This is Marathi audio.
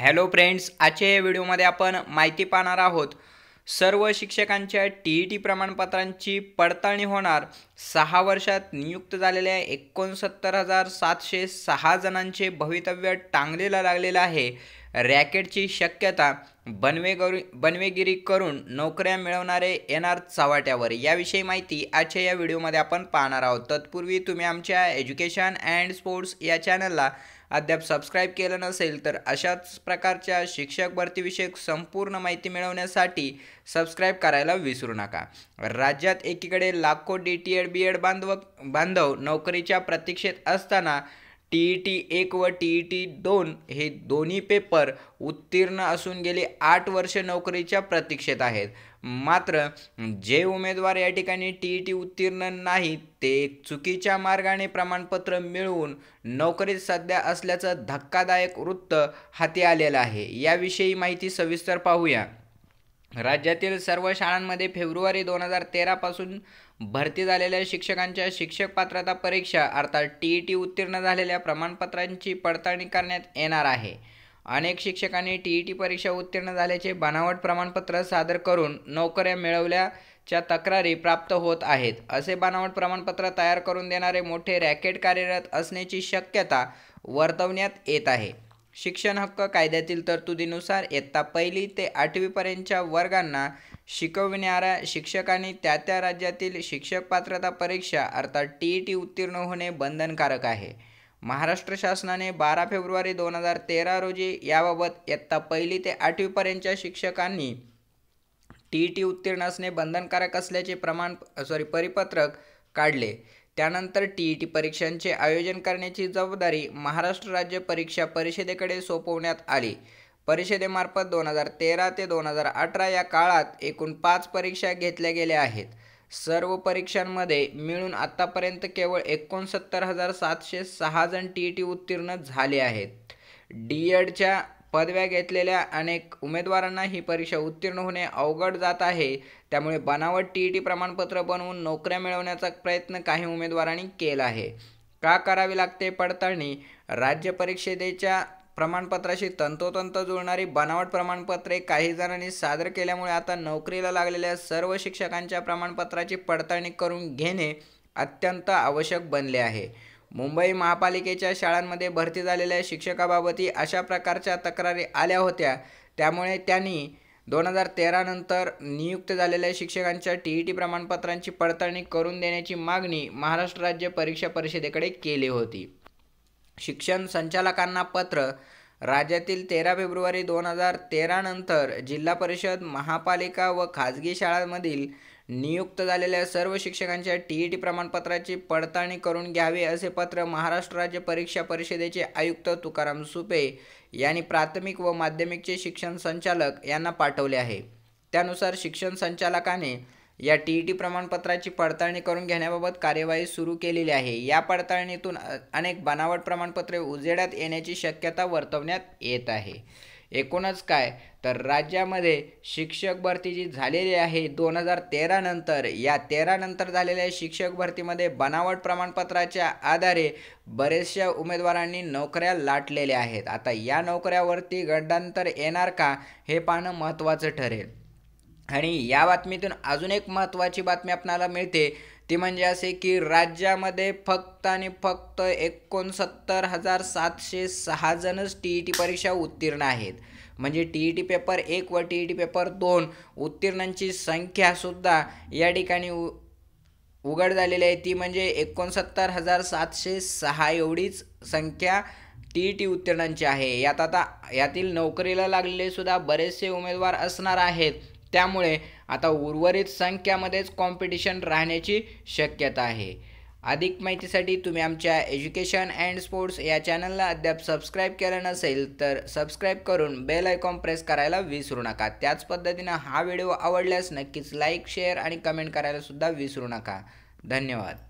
हॅलो फ्रेंड्स आजच्या या व्हिडिओमध्ये आपण माहिती पाहणार आहोत सर्व शिक्षकांच्या टी ई टी प्रमाणपत्रांची पडताळणी होणार. सहा वर्षात नियुक्त झालेल्या एकोणसत्तर हजार सातशे सहा जणांचे भवितव्य टांगलेलं लागलेलं आहे. रॅकेटची शक्यता बनवेगरी बनवेगिरी करून नोकऱ्या मिळवणारे येणार चव्हाट्यावर. याविषयी माहिती आजच्या या व्हिडिओमध्ये आपण पाहणार आहोत. तत्पूर्वी तुम्ही आमच्या एज्युकेशन अँड स्पोर्ट्स या चॅनलला अद्याप सबस्क्राईब केलं नसेल तर अशाच प्रकारच्या शिक्षक भरतीविषयक संपूर्ण माहिती मिळवण्यासाठी सबस्क्राईब करायला विसरू नका. राज्यात एकीकडे लाखो D T Ed B Ed बांधव बांधव नोकरीच्या प्रतीक्षेत असताना टी ई टी एक व टी ई टी दोन हे दोन्ही पेपर उत्तीर्ण असून गेली आठ वर्ष नोकरीच्या प्रतीक्षेत आहेत. मात्र जे उमेदवार या ठिकाणी टी ई टी उत्तीर्ण नाहीत ते चुकीच्या मार्गाने प्रमाणपत्र मिळवून नोकरीत सध्या असल्याचं धक्कादायक वृत्त हाती आलेलं आहे. याविषयी माहिती सविस्तर पाहूया. राज्यातील सर्व शाळांमध्ये फेब्रुवारी दोन हजार तेरापासून भरती झालेल्या शिक्षकांच्या शिक्षक पात्रता परीक्षा अर्थात टी ई टी उत्तीर्ण झालेल्या प्रमाणपत्रांची पडताळणी करण्यात येणार आहे. अनेक शिक्षकांनी टी ई टी परीक्षा उत्तीर्ण झाल्याचे बनावट प्रमाणपत्र सादर करून नोकऱ्या मिळवल्याच्या तक्रारी प्राप्त होत आहेत. असे बनावट प्रमाणपत्र तयार करून देणारे मोठे रॅकेट कार्यरत असण्याची शक्यता वर्तवण्यात येत आहे. शिक्षण हक्क कायद्यातील तरतुदीनुसार इयत्ता पहिली ते आठवीपर्यंतच्या वर्गांना शिकविणाऱ्या शिक्षकांनी त्या त्या राज्यातील शिक्षक पात्रता परीक्षा अर्थात टी ई टी उत्तीर्ण होणे बंधनकारक आहे. महाराष्ट्र शासनाने बारा फेब्रुवारी दोन हजार तेरा रोजी याबाबत इयत्ता पहिली ते आठवीपर्यंतच्या शिक्षकांनी टी ई टी उत्तीर्ण असणे बंधनकारक असल्याचे प्रमाण सॉरी परिपत्रक काढले. त्यानंतर टी ई टी परीक्षांचे आयोजन करण्याची जबाबदारी महाराष्ट्र राज्य परीक्षा परिषदेकडे सोपवण्यात आली. परिषदेमार्फत दोन हजार तेरा ते दोन हजार अठरा या काळात एकूण पाच परीक्षा घेतल्या गेल्या आहेत. सर्व परीक्षांमध्ये मिळून आत्तापर्यंत केवळ एकोणसत्तर हजार सातशे सहा जण टी ई टी उत्तीर्ण झाले आहेत. डी एडच्या पदव्या घेतलेल्या अनेक उमेदवारांना ही परीक्षा उत्तीर्ण होणे अवघड जात आहे. त्यामुळे बनावट टी ई टी प्रमाणपत्र बनवून नोकऱ्या मिळवण्याचा प्रयत्न काही उमेदवारांनी केला आहे. का करावी लागते पडताळणी? राज्य परिषदेच्या प्रमाणपत्राशी तंतोतंत जुळणारी बनावट प्रमाणपत्रे काही जणांनी सादर केल्यामुळे आता नोकरीला लागलेल्या सर्व शिक्षकांच्या प्रमाणपत्राची पडताळणी करून घेणे अत्यंत आवश्यक बनले आहे. मुंबई महापालिकेच्या शाळांमध्ये भरती झालेल्या शिक्षकाबाबतही अशा प्रकारच्या तक्रारी आल्या होत्या. त्यामुळे त्यांनी दोन हजार तेरानंतर नियुक्त झालेल्या शिक्षकांच्या टी ई टी प्रमाणपत्रांची पडताळणी करून देण्याची मागणी महाराष्ट्र राज्य परीक्षा परिषदेकडे केली होती. शिक्षण संचालकांना पत्र राज्यातील तेरा फेब्रुवारी दोन हजार तेरानंतर जिल्हा परिषद महापालिका व खाजगी शाळांमधील नियुक्त झालेल्या सर्व शिक्षकांच्या टी ई टी प्रमाणपत्राची पडताळणी करून घ्यावे असे पत्र महाराष्ट्र राज्य परीक्षा परिषदेचे आयुक्त तुकाराम सुपे यांनी प्राथमिक व माध्यमिकचे शिक्षण संचालक यांना पाठवले आहे. त्यानुसार शिक्षण संचालकाने या टी ई टी प्रमाणपत्राची पडताळणी करून घेण्याबाबत कार्यवाही सुरू केलेली आहे. या पडताळणीतून अनेक बनावट प्रमाणपत्रे उजेडात येण्याची शक्यता वर्तवण्यात येत आहे. एकूणच काय? तर राज्यामध्ये शिक्षक भरती जी झालेली आहे दोन हजार तेरानंतर या तेरानंतर झालेल्या शिक्षक भरतीमध्ये बनावट प्रमाणपत्राच्या आधारे बरेचशा उमेदवारांनी नोकऱ्या लाटलेल्या आहेत. आता या नोकऱ्यावरती गड्डांतर येणार का हे पाहणं महत्त्वाचं ठरेल. आणि या बातमीतून अजून एक महत्त्वाची बातमी आपणाला मिळते. ती म्हणजे असे की राज्यामध्ये फक्त आणि फक्त एकोणसत्तर हजार सातशे सहा जणच टी ई टी परीक्षा उत्तीर्ण आहेत. म्हणजे टी ई टी पेपर एक व टी ई टी पेपर दोन उत्तीर्णांची संख्यासुद्धा या ठिकाणी उ उघड झालेली आहे. ती म्हणजे एकोणसत्तर हजार सातशे सहा एवढीच संख्या टी ई टी उत्तीर्णांची आहे. यात आता यातील नोकरीला लागलेले सुद्धा बरेचसे उमेदवार असणार आहेत. त्यामुळे आता उर्वरित संख्यामध्येच कॉम्पिटिशन राहण्याची शक्यता आहे. अधिक माहितीसाठी तुम्ही आमच्या एज्युकेशन अँड स्पोर्ट्स या चॅनलला अद्याप सबस्क्राईब केलं नसेल तर सबस्क्राईब करून बेल आयकॉन प्रेस करायला विसरू नका. त्याच पद्धतीनं हा व्हिडिओ आवडल्यास नक्कीच लाईक शेअर आणि कमेंट करायला सुद्धा विसरू नका. धन्यवाद.